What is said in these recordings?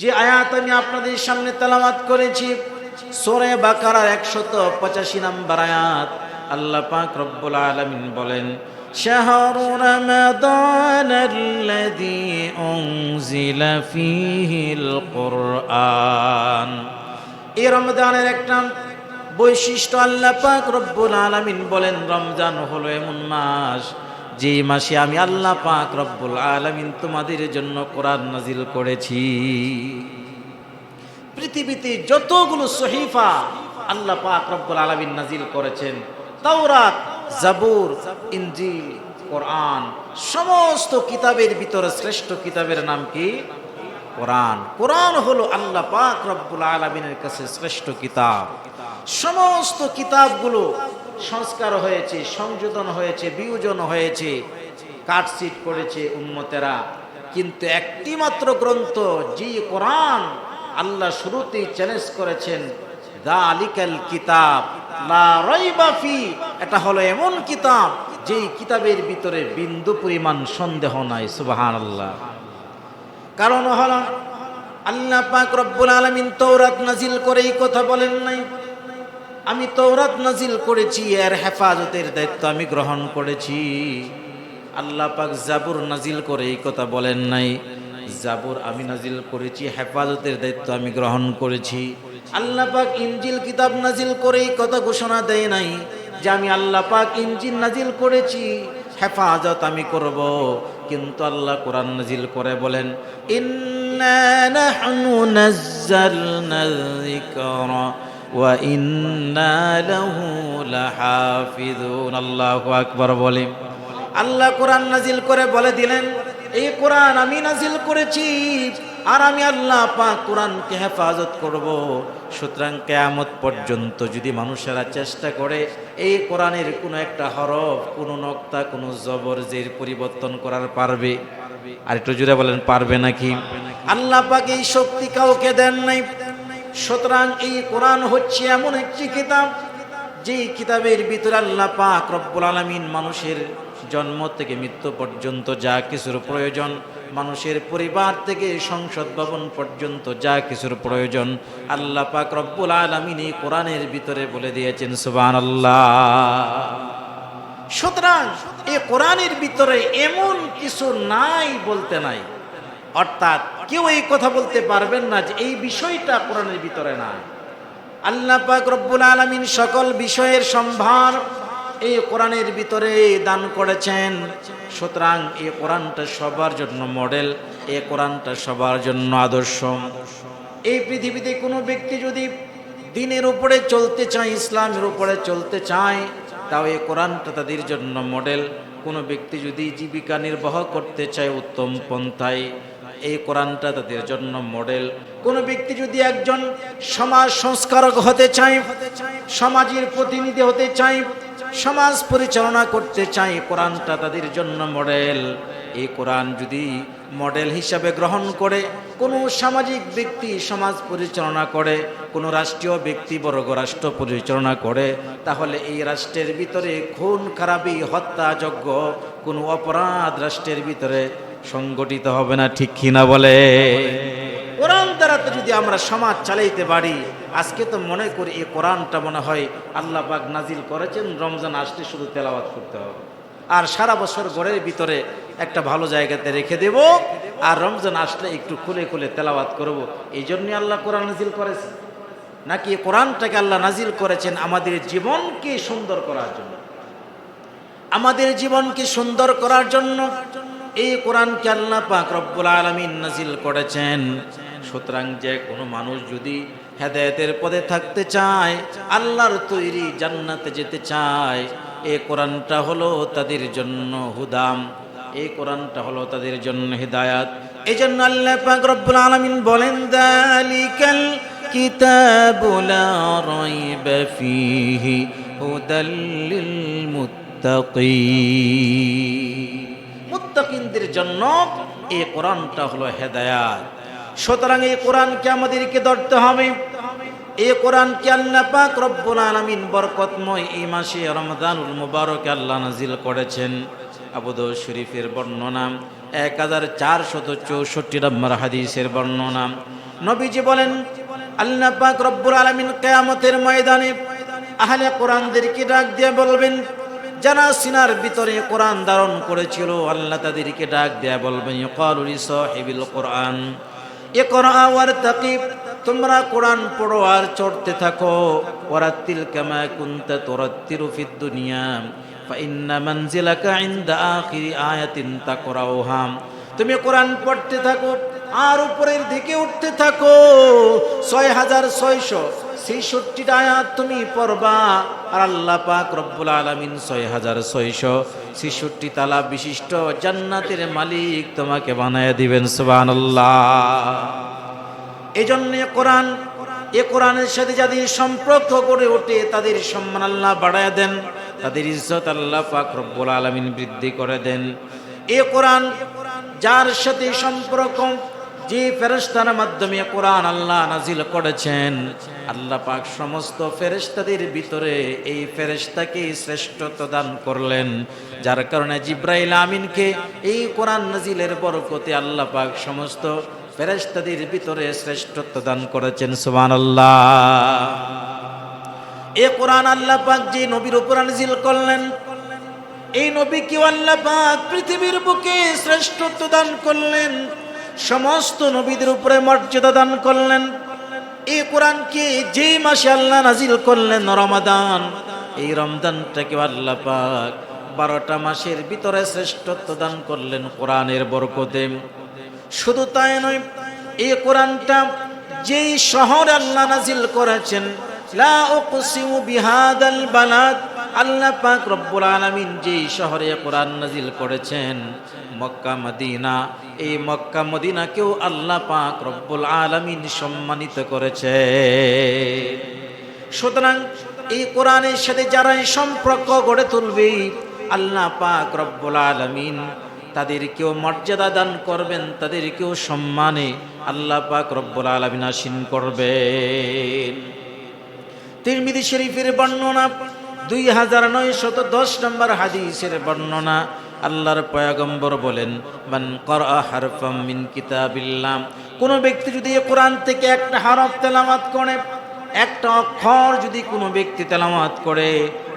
যে আয়াত আমি আপনাদের সামনে তেলাওয়াত করেছি সোরে বাকারার একশত পঁচাশি নম্বর আয়াত আল্লাহ পাক রব্বুল আলামিন বলেন شهر رمضان الذي أنزل فيه القرآن এই রমজানের একটা বৈশিষ্ট্য আল্লাহ পাক রব্বুল আলামিন বলেন রমজান হলো এমন মাস যে মাসে আমি আল্লাহ পাক রব্বুল আলামিন তোমাদের জন্য কোরআন নাজিল করেছি। পৃথিবীতে যতগুলো সহিফা আল্লাহ পাক রব্বুল আলামিন নাজিল করেছেন, তাওরাত জাবুর ইনজিল, কোরআন, সমস্ত কিতাবের ভিতরে শ্রেষ্ঠ কিতাবের নাম কি? কোরআন। কোরআন হলো আল্লাহ পাক রব্বুল আলমিনের কাছে শ্রেষ্ঠ কিতাব। সমস্ত কিতাবগুলো সংস্কার হয়েছে, সংযোজন হয়েছে, বিয়োজন হয়েছে কাটসিট করেছে উম্মতেরা। কিন্তু একটি মাত্র গ্রন্থ, যে কোরআন আল্লাহ শুরুতেই চ্যালেঞ্জ করেছেন দা আলিকাল কিতাব এটা হলো এমন কিতাব, যেই কিতাবের ভিতরে বিন্দু পরিমাণ সন্দেহ নাই, সুবহানাল্লাহ। কারণ হলো, আল্লাহ পাক রব্বুল আলামিন তৌরাত নাজিল করে এই কথা বলেন নাই। আমি তৌরাত নাজিল করেছি, এর হেফাজতের দায়িত্ব আমি গ্রহণ করেছি। আল্লাহ পাক জাবুর নাজিল করে এই কথা বলেন নাই। জাবুর আমি নাজিল করেছি, হেফাজতের দায়িত্ব আমি গ্রহণ করেছি। আল্লাহ পাক ইনজিল কিতাব নাজিল করে এই কথা ঘোষণা দেয় নাই যে আমি আল্লাহ পাক ইনজিল নাজিল করেছি, হেফাজত আমি করব। কিন্তু আল্লাহ কোরআন নাজিল করে বলেন, ইন্না নাহনু নাজ্জালনা যিকরা আল্লাহু আকবার বলি আল্লাহ কোরআন নাজিল করে বলে দিলেন, এই কোরআন আমি নাজিল করেছি আর আমি আল্লাহ পাক কোরআনকে হেফাজত করব। সুতরাং কেয়ামত পর্যন্ত যদি মানুষেরা চেষ্টা করে, এই কোরআনের কোনো একটা হরফ, কোনো নক্তা, কোনো জবর জের পরিবর্তন করার পারবে। আর একটু জুড়ে বলেন, পারবে নাকি? আল্লাহ পাক এই শক্তি কাউকে দেন নাই। সুতরাং এই কোরআন হচ্ছে এমন একটি কিতাব, যেই কিতাবের ভিতরে আল্লাহ পাক রব্বুল আলমিন মানুষের জন্ম থেকে মৃত্যু পর্যন্ত যা কিছুর প্রয়োজন, মানুষের পরিবার থেকে সংসদ ভবন পর্যন্ত যা কিছুর প্রয়োজন, আল্লাহ পাক রব্বুল আলমিন এই কোরআনের ভিতরে বলে দিয়েছেন সুবান আল্লাহ সুতরাং এই কোরআনের ভিতরে এমন কিছু নাই বলতে নাই। অর্থাৎ কেউ এই কথা বলতে পারবেন না যে এই বিষয়টা কোরআনের ভিতরে নাই। আল্লাহ পাক রব্বুল আলমিন সকল বিষয়ের সম্ভার এই কোরআনের ভিতরে দান করেছেন। সুতরাং এই কোরআনটা সবার জন্য মডেল, এই কোরআনটা সবার জন্য আদর্শ। এই পৃথিবীতে কোনো ব্যক্তি যদি দিনের উপরে চলতে চায়, ইসলামের উপরে চলতে চায়, তাও এই কোরআনটা তাদের জন্য মডেল। কোনো ব্যক্তি যদি জীবিকা নির্বাহ করতে চায়, উত্তম পন্থায় এই কোরআনটা তাদের জন্য মডেল। কোন ব্যক্তি যদি একজন সমাজ সংস্কারক হতে চায়, সমাজের প্রতিনিধি হতে চায়, সমাজ পরিচালনা করতে চায়, কোরআনটা তাদের জন্য মডেল। এই কোরআন যদি মডেল হিসাবে গ্রহণ করে, কোনো সামাজিক ব্যক্তি সমাজ পরিচালনা করে, কোনো রাষ্ট্রীয় ব্যক্তি, বর্গ রাষ্ট্র পরিচালনা করে, তাহলে এই রাষ্ট্রের ভিতরে খুন, খারাপি, হত্যাযজ্ঞ, কোনো অপরাধ রাষ্ট্রের ভিতরে সংগঠিত হবে না, ঠিক কিনা বলে? কোরআন দ্বারা তো যদি আমরা সমাজ চালাইতে পারি, আজকে তো মনে করি এই কোরআনটা মনে হয় আল্লাহ পাক নাজিল করেছেন, রমজান আসলে শুধু তেলাওয়াত করতে হবে। আর সারা বছর ঘরের ভিতরে একটা ভালো জায়গাতে রেখে দেব, আর রমজান আসলে একটু খুলে খুলে তেলাওয়াত করব। এই জন্যই আল্লাহ কোরআন নাজিল করেছে। নাকি কোরআনটাকে আল্লাহ নাজিল করেছেন আমাদের জীবনকে সুন্দর করার জন্য? আমাদের জীবনকে সুন্দর করার জন্য এই কোরআন কোরআনকে আল্লাহ পাক রব্বুল আলমিন নাজিল করেছেন। সুতরাং যে কোনো মানুষ যদি হেদায়তের পদে থাকতে চায়, আল্লাহর তৈরি জান্নাতে যেতে চায়, এই কোরআনটা হলো তাদের জন্য হুদাম। এই কোরআনটা হলো তাদের জন্য হিদায়াত। এই জন্য আল্লাহ পাক রব্বুল আলমিন বলেন, দালিকাল কিতাবু লা রাইবা ফীহি হুদাল লিল মুত্তাকিন। মুত্তাকিনদের জন্য এই কোরআনটা হলো হেদায়াত। সুতরাং এই কোরআনকে আমাদেরকে ধরতে হবে। এই কোরআনকে আল্লাহ পাক রব্বুল আলামিন বরকতময় এই মাসে রমজানুল মুবারক আল্লাহ নাজিল করেছেন। আবুদ শরীফের বর্ণনা, এক হাজার চারশত চৌষট্টি নম্বর হাদিসের বর্ণনা। নবীজি বলেন, আল্লাহ পাক রব্বুল আলমিন কেয়ামতের ময়দানে আহলে কোরআনদেরকে ডাক দিয়ে বলবেন যারা সিনার ভিতরে কোরআন ধারণ করেছিল, আল্লাহ তাদেরকে ডাক দেয়া বলবেন ইকালুলি সাহিবিল কোরআন। এ কোরআন তাকিব, তোমরা কোরআন পড়ো আর চড়তে থাকো। ওরাত্তিল কামা কুনতা তুরাত্তিরু ফিদ দুনিয়া ফাইন্না মানজিলাকা ইনদা আখিরি আয়াতিন তাকরাউহা। তুমি কোরআন পড়তে থাকো আর উপরের দিকে উঠতে থাকো, ছয় হাজার ছয়শো। ছেষট্টিটা আয়াত তুমি পড়বা, আর আল্লাহ পাক রব্বুল আলমিন ছয় হাজার ছয়শো ছেষট্টি তালা বিশিষ্ট জান্নাতের মালিক তোমাকে বানায় দিবেন সুবান এই জন্যে কোরআন, এ কোরআনের সাথে যাদের সম্পর্ক গড়ে ওঠে, তাদের সম্মান আল্লাহ বাড়ায় দেন, তাদের ইজ্জত আল্লাহ পাক রব্বুল আলমিন বৃদ্ধি করে দেন। এ কোরআন, যার সাথে সম্পর্ক, যে ফেরেস্তার মাধ্যমে কোরআন আল্লাহ নাজিল করেছেন। আল্লাহ পাক সমস্ত ফেরেস্তাদের ভিতরে এই ফেরেস্তাকে শ্রেষ্ঠত্ব দান করলেন। যার কারণে জিব্রাইল আমিনকে এই কোরআন নাজিলের বরকতে আল্লাহ পাক সমস্ত ফেরেস্তাদের ভিতরে শ্রেষ্ঠত্ব দান করেছেন। সুবান আল্লাহ এ কোরআন আল্লাহ পাক যে নবীর উপর নাজিল করলেন, এই নবীকে আল্লাহ পাক পৃথিবীর বুকে শ্রেষ্ঠত্ব দান করলেন, সমস্ত নবীদের উপরে মর্যাদা দান করলেন। এই কোরআনকে যে মাসে আল্লাহ নাজিল করলেন রমাদান, এই রমদানটাকে আল্লাহ পাক বারোটা মাসের ভিতরে শ্রেষ্ঠত্ব দান করলেন কোরআনের বরকতে। শুধু তাই নয় এই কোরআনটা যেই শহর আল্লাহ নাজিল করেছেন, লা বিহাদাল বালাদ আল্লাহ পাক রব্বুল আলামিন যেই শহরে কোরআন নাজিল করেছেন, মক্কা, মদিনা, এই মক্কা, মদিনাকেও আল্লাহ পাক রব্বুল আলামিন সম্মানিত করেছে। সুতরাং এই কোরআনের সাথে যারা সম্পর্ক গড়ে তুলবে, আল্লাহ পাক রব্বুল আলামিন তাদেরকেও মর্যাদা দান করবেন, তাদেরকেও সম্মানে আল্লাহ পাক রব্বুল আলামিন আসীন করবেন। তিরমিদি শরীফের বর্ণনা দুই হাজার নয় শত দশ নম্বর হাদিসের বর্ণনা আল্লাহর পয়গম্বর বলেন, মান কর হারফাম মিন কিতাবিল্লাম কোনো ব্যক্তি যদি কোরআন থেকে একটা হরফ তেলামাত করে, একটা অক্ষর যদি কোনো ব্যক্তি তেলামাত করে,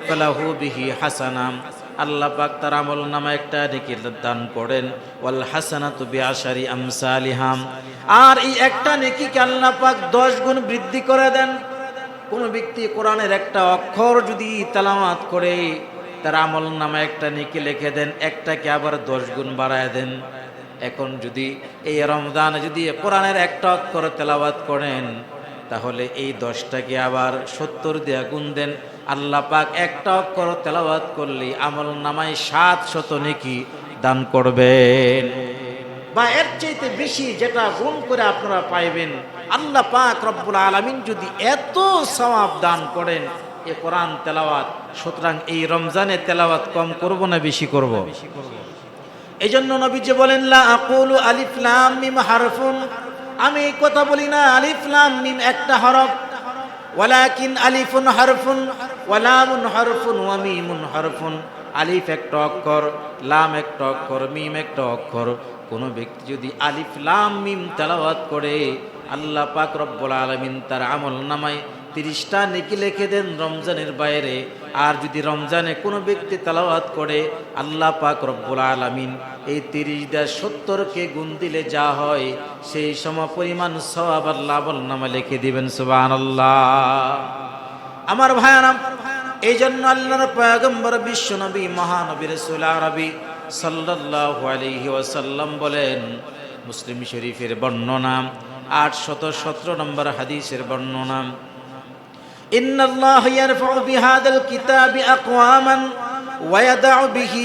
ফালাহু বিহি হাসানাম। আল্লাহ পাক তার আমল নামা একটা নেকির দান করেন, ওয়াল হাসানাতু বিআশারি আমসালিহাম। আর এই একটা নেকিকে আল্লাহ পাক দশ গুণ বৃদ্ধি করে দেন। কোনো ব্যক্তি কোরআনের একটা অক্ষর যদি তালামাত করে, তার আমল নামা একটা নেকি লিখে দেন, একটাকে আবার দশ গুণ বাড়ায় দেন। এখন যদি এই রমজানে যদি কোরআনের একটা অক্ষর তেলাওয়াত করেন, তাহলে এই দশটাকে আবার সত্তর দেয়া গুণ দেন। আল্লাহ পাক একটা অক্ষর তেলাওয়াত করলে আমল নামায় সাত শত নেকি দান করবেন। বা এর চাইতে বেশি যেটা গুণ করে আপনারা পাইবেন, আল্লাহ পাক রব্বুল আলমিন যদি এত সওয়াব দান করেন, এ কোরআন তেলাওয়াত, সুতরাং এই রমজানে তেলাওয়াত কম করব না বেশি করব? এই জন্য নবীজি বলেন, লা আকুলু আলিফ লাম মিম হারফুন। আমি কথা বলি না, আলিফ লাম মিম একটা হরফ। ওয়ালাকিন আলিফুন হারফুন ওয়ালামুন হারফুন, ওয়া মিমুন হারফুন। আলিফ একটা অক্ষর, লাম একটা অক্ষর, মিম একটা অক্ষর। কোনো ব্যক্তি যদি আলিফ, লাম, মিম তেলাওয়াত করে, আল্লাহ পাক রব্বুল আলমিন তার আমল নামায় তিরিশটা নেকি লিখে দেন রমজানের বাইরে। আর যদি রমজানে কোনো ব্যক্তি তালাওয়াত করে, আল্লাহ পাক রব্বুল আলমিন এই তিরিশ দেড় সত্তরকে গুণ দিলে যা হয়, সেই সম পরিমাণ সব আল্লাহ নামা লিখে দিবেন সুবাহ আল্লাহ আমার ভাইয়ারাম এই জন্য আল্লাহর পয়গম্বর বিশ্বনবী মহানবী রসুল আরবি সাল্লাল্লাহু আলাইহি ওয়াসাল্লাম বলেন মুসলিম শরীফের বর্ণনা আটশত সতেরো নম্বর হাদিসের বর্ণনা إن الله يرفع بهذا الكتاب أقواما ويدع به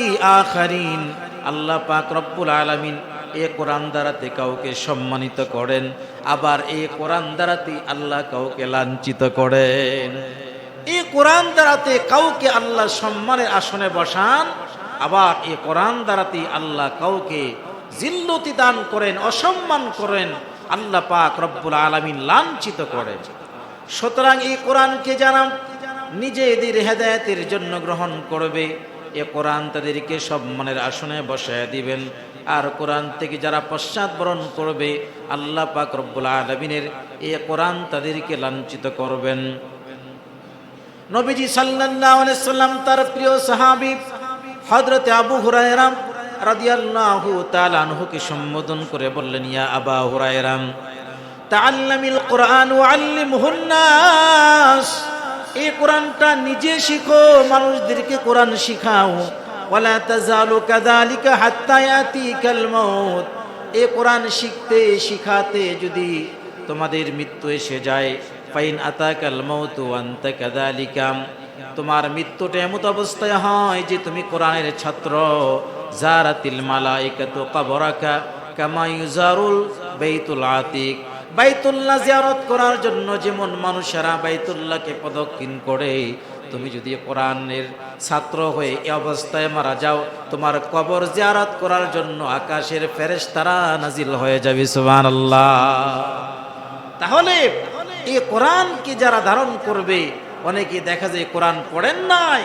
آخرين আল্লাহ পাক রব্বুল আলামিন এ কোরআন দ্বারাতে কাউকে সম্মানিত করেন আবার এই কোরআন দ্বারাতে আল্লাহ কাউকে লাঞ্ছিত করেন এই কোরআন দ্বারাতে কাউকে আল্লাহ সম্মানের আসনে বসান, আবার এই কোরআন দ্বারাতে আল্লাহ কাউকে জিল্লতি দান করেন, অসম্মান করেন, আল্লাহ পাক রব্বুল আলামিন লাঞ্ছিত করেন। সুতরাং এই কোরআনকে যারা নিজেদের হেদায়তের জন্য গ্রহণ করবে, এ কোরআন তাদেরকে সম্মানের আসনে বসায় দিবেন। আর কোরআন থেকে যারা পশ্চাৎবরণ করবে, আল্লাহ পাক রব্বুল আলমিনের এ কোরআন তাদেরকে লাঞ্ছিত করবেন। নবীজি সাল্লাম তার প্রিয় সাহাবী হযরত আবু হুরায়রাম রাদিয়াল্লাহু তাআলা আনহুকে সম্বোধন করে বললেন, ইয়া আবা হুরায়রা, তাআল্লামিল কোরআন আল্লিমহুন নাস। এই কোরআনটা নিজে শিখো, মানুষদেরকে কোরআন শিখাও। ওয়ালা তাজালু কাযালিকা হাত্তা ইয়াতিকাল মাউত। এই কোরআন শিখতে, শিখাতে যদি তোমাদের মৃত্যু এসে যায় ফাইন কাযালিকা। তোমার মৃত্যুটা এমত অবস্থায় হয় যে তুমি কোরআনের ছাত্র। জারাতিল মালাইকাতু কবরাকা কামা ইউজারুল বাইতুল আতিক। বাইতুল্লাহ জিয়ারত করার জন্য যেমন মানুষেরা বাইতুল্লাহকে প্রদক্ষিণ করে, তুমি যদি কোরআনের ছাত্র হয়ে এই অবস্থায় মারা যাও, তোমার কবর জিয়ারত করার জন্য আকাশের ফেরেশতারা নাজিল হয়ে যাবে, সুবহানাল্লাহ। তাহলে এই কোরআনকে যারা ধারণ করবে অনেকে দেখা যায় কোরআন পড়েন নাই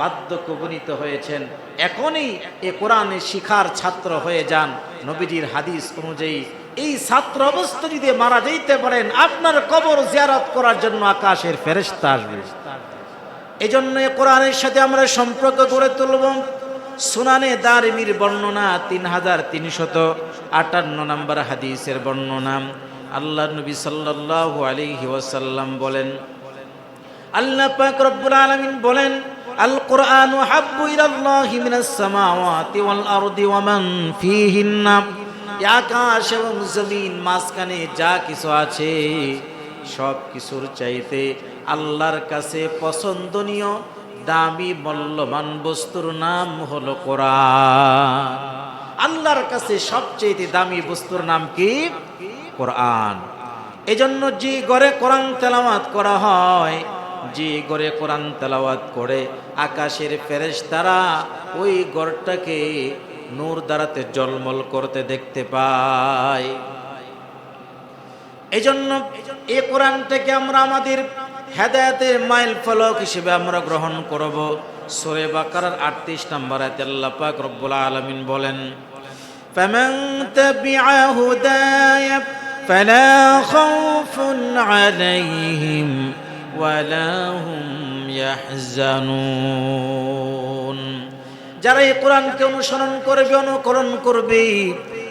বাধ্যক্য উপনীত হয়েছেন। এখনই এ কোরআনের শিখার ছাত্র হয়ে যান নবীজির হাদিস অনুযায়ী। এই ছাত্র অবস্থা যদি মারা যেতে পারেন, আপনার কবর জিয়ারত করার জন্য আকাশের ফেরেশতা আসবে। এই জন্য কোরআনের সাথে আমরা সম্পর্ক গড়ে তুলব। সুনানে দারিমির বর্ণনা তিন হাজার তিনশত আটান্ন নম্বর হাদিসের বর্ণনা। আল্লাহ নবী সাল্লাল্লাহু আলাইহি ওয়াসাল্লাম বলেন, আল্লাহ পাক রব্বুল আলামিন বলেন আল কোরআন হাব্বু ইলাল্লাহি মিনাস সামাওয়াতি ওয়াল আরদি ওয়া মান ফীহিন্না। আকাশ এবং জমিন মাঝখানে যা কিছু আছে সব কিছুর চাইতে আল্লাহর কাছে পছন্দনীয় দামি মূল্যবান বস্তুর নাম হলো কোরআন। আল্লাহর কাছে সবচেয়ে দামি বস্তুর নাম কি? কোরআন এজন্য যে ঘরে কোরআন তেলাওয়াত করা হয় যে ঘরে কোরআন তেলাওয়াত করে আকাশের ফেরেশতারা ওই ঘরটাকে নূর দ্বারাতে জলমল করতে দেখতে পায় এই জন্য এই কোরআনটাকে আমরা আমাদের হেদায়তের মাইল ফলক হিসেবে আমরা গ্রহণ করব সোরে বাকার আটত্রিশ নম্বর আয়াতে আল্লাহ পাক রব্বুল আলামিন বলেন فمن تبع هداي فلا خوف عليهم ولا هم يحزنون যারা এই কোরআনকে অনুসরণ করবে অনুকরণ করবে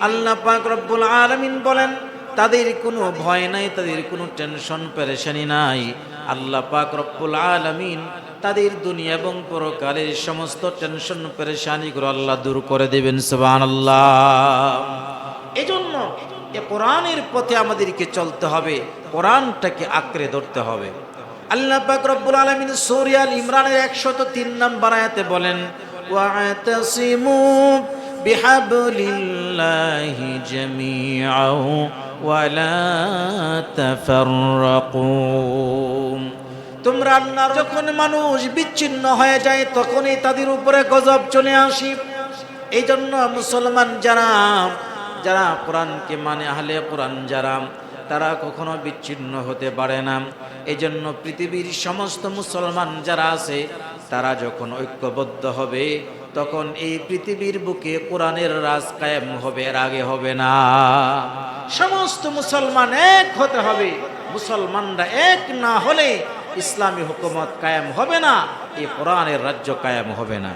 আল্লাহ পাক রব্বুল আলামিন বলেন তাদের কোনো ভয় নাই তাদের কোনো টেনশন পেরেশানি নাই আল্লাহ পাক রব্বুল আলামিন তাদের দুনিয়া এবং পরকালের সমস্ত টেনশন পেরেশানিগুলো আল্লাহ দূর করে দেবেন সুবহানাল্লাহ এজন্য এ কোরআনের পথে আমাদেরকে চলতে হবে কোরআনটাকে আঁকড়ে ধরতে হবে আল্লাহ পাক রব্বুল আলামিন সূরা আল ইমরানের 103 নম্বর আয়াতে বলেন واعتصموا بحبل الله جميعا ولا تفرقوا তোমরা আল্লাহর যখন মানুষ বিচ্ছিন্ন হয়ে যায় তখনই তাদের উপরে গজব চলে আসি এই জন্য মুসলমান যারা যারা কোরআনকে মানে আহলে কোরআন যারা, তারা কখনো বিচ্ছিন্ন হতে পারে না। এই জন্য পৃথিবীর সমস্ত মুসলমান যারা আছে, তারা যখন ঐক্যবদ্ধ হবে, তখন এই পৃথিবীর বুকে কোরআনের রাজ কায়েম হবে, এর আগে হবে না। সমস্ত মুসলমান এক হতে হবে, মুসলমানরা এক না হলে ইসলামী হুকুমত কায়েম হবে না এই কোরআনের রাজ্য কায়েম হবে না।